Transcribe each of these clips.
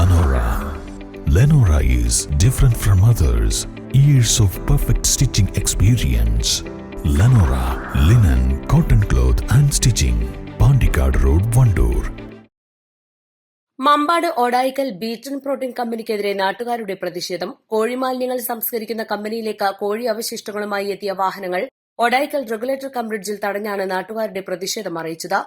Lenora. Lenora is different from others. Years of perfect stitching experience. Lenora linen, cotton cloth and stitching. Pandikad Road, Vandoor. Mampad Odayikkal Beeton protein കമ്പനിക്കെതിരെ നാട്ടുകാരുടെ പ്രതിഷേധം കോഴിമാലിന്യങ്ങൾ സംസ്കരിക്കുന്ന കമ്പനിയിലേക്ക് കോഴി അവശിഷ്ടങ്ങളുമായി എത്തിയ വാഹനങ്ങൾ ഒഡായിക്കൽ regulator cum ബ്രിഡ്ജിൽ തടഞ്ഞാണ് നാട്ടുകാരുടെ പ്രതിഷേധം അറിയിച്ചത്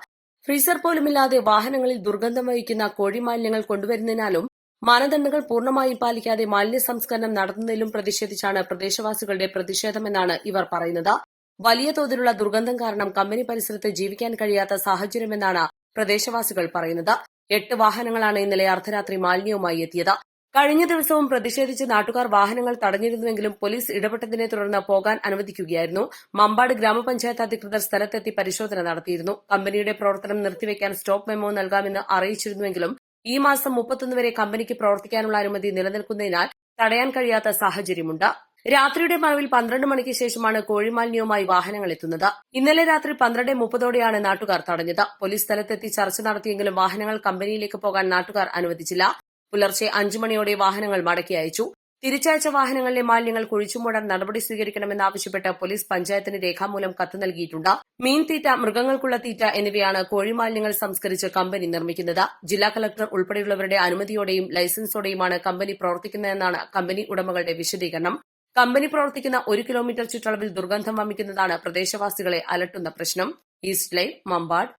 ഫ്രീസർ പോലുമില്ലാതെ വാഹനങ്ങളിൽ ദുർഗന്ധം വഹിക്കുന്ന കോഴിമാലിന്യങ്ങൾ കൊണ്ടുവരുന്നതിനാലും മാനദണ്ഡങ്ങൾ പൂർണമായും പാലിക്കാതെ മാലിന്യ സംസ്കരണം നടത്തുന്നതിലും പ്രതിഷേധിച്ചാണ് പ്രദേശവാസികളുടെ പ്രതിഷേധമെന്നാണ് ഇവർ പറയുന്നത്. വലിയ തോതിലുള്ള ദുർഗന്ധം കാരണം കമ്പനി പരിസരത്ത് ജീവിക്കാൻ കഴിയാത്ത സാഹചര്യമെന്നാണ് പ്രദേശവാസികൾ പറയുന്നത്. എട്ട് വാഹനങ്ങളാണ് ഇന്നലെ അർദ്ധരാത്രി മാലിന്യവുമായി എത്തിയത്. കഴിഞ്ഞ ദിവസവും പ്രതിഷേധിച്ച് നാട്ടുകാർ വാഹനങ്ങൾ തടഞ്ഞിരുന്നുവെങ്കിലും പോലീസ് ഇടപെട്ടതിനെ തുടർന്ന് പോകാൻ അനുവദിക്കുകയായിരുന്നു. മമ്പാട് ഗ്രാമപഞ്ചായത്ത് അധികൃതർ സ്ഥലത്തെത്തി പരിശോധന നടത്തിയിരുന്നു. കമ്പനിയുടെ പ്രവർത്തനം നിർത്തിവെക്കാൻ സ്റ്റോപ്പ് മെമ്മോ നൽകാമെന്ന് അറിയിച്ചിരുന്നുവെങ്കിലും ഈ മാസം മുപ്പത്തൊന്ന് വരെ കമ്പനിക്ക് പ്രവർത്തിക്കാനുള്ള അനുമതി നിലനിൽക്കുന്നതിനാൽ തടയാൻ കഴിയാത്ത സാഹചര്യമുണ്ട്. രാത്രിയുടെ മറവിൽ പന്ത്രണ്ട് മണിക്ക് ശേഷമാണ് കോഴിമാലിന്യവുമായി വാഹനങ്ങൾ എത്തുന്നത്. ഇന്നലെ രാത്രി പന്ത്രണ്ട് മുപ്പതോടെയാണ് നാട്ടുകാർ തടഞ്ഞത്. പോലീസ് സ്ഥലത്തെത്തി ചർച്ച നടത്തിയെങ്കിലും വാഹനങ്ങൾ കമ്പനിയിലേക്ക് പോകാൻ നാട്ടുകാർ അനുവദിച്ചില്ല. പുലർച്ചെ അഞ്ചു മണിയോടെ വാഹനങ്ങൾ മടക്കി അയച്ചു. തിരിച്ചയച്ച വാഹനങ്ങളിലെ മാലിന്യങ്ങൾ കുഴിച്ചുമൂടാൻ നടപടി സ്വീകരിക്കണമെന്നാവശ്യപ്പെട്ട് പോലീസ് പഞ്ചായത്തിന് രേഖാമൂലം കത്ത് നൽകിയിട്ടുണ്ട്. മീൻതീറ്റ മൃഗങ്ങൾക്കുള്ള തീറ്റ എന്നിവയാണ് കോഴിമാലിന്യങ്ങൾ സംസ്കരിച്ച് കമ്പനി നിർമ്മിക്കുന്നത്. ജില്ലാ കളക്ടർ ഉൾപ്പെടെയുള്ളവരുടെ അനുമതിയോടെയും ലൈസൻസോടെയുമാണ് കമ്പനി പ്രവർത്തിക്കുന്നതെന്നാണ് കമ്പനി ഉടമകളുടെ വിശദീകരണം. കമ്പനി പ്രവർത്തിക്കുന്ന ഒരു കിലോമീറ്റർ ചുറ്റളവിൽ ദുർഗന്ധം വമിക്കുന്നതാണ് പ്രദേശവാസികളെ അലട്ടുന്ന പ്രശ്നം. East live Mambad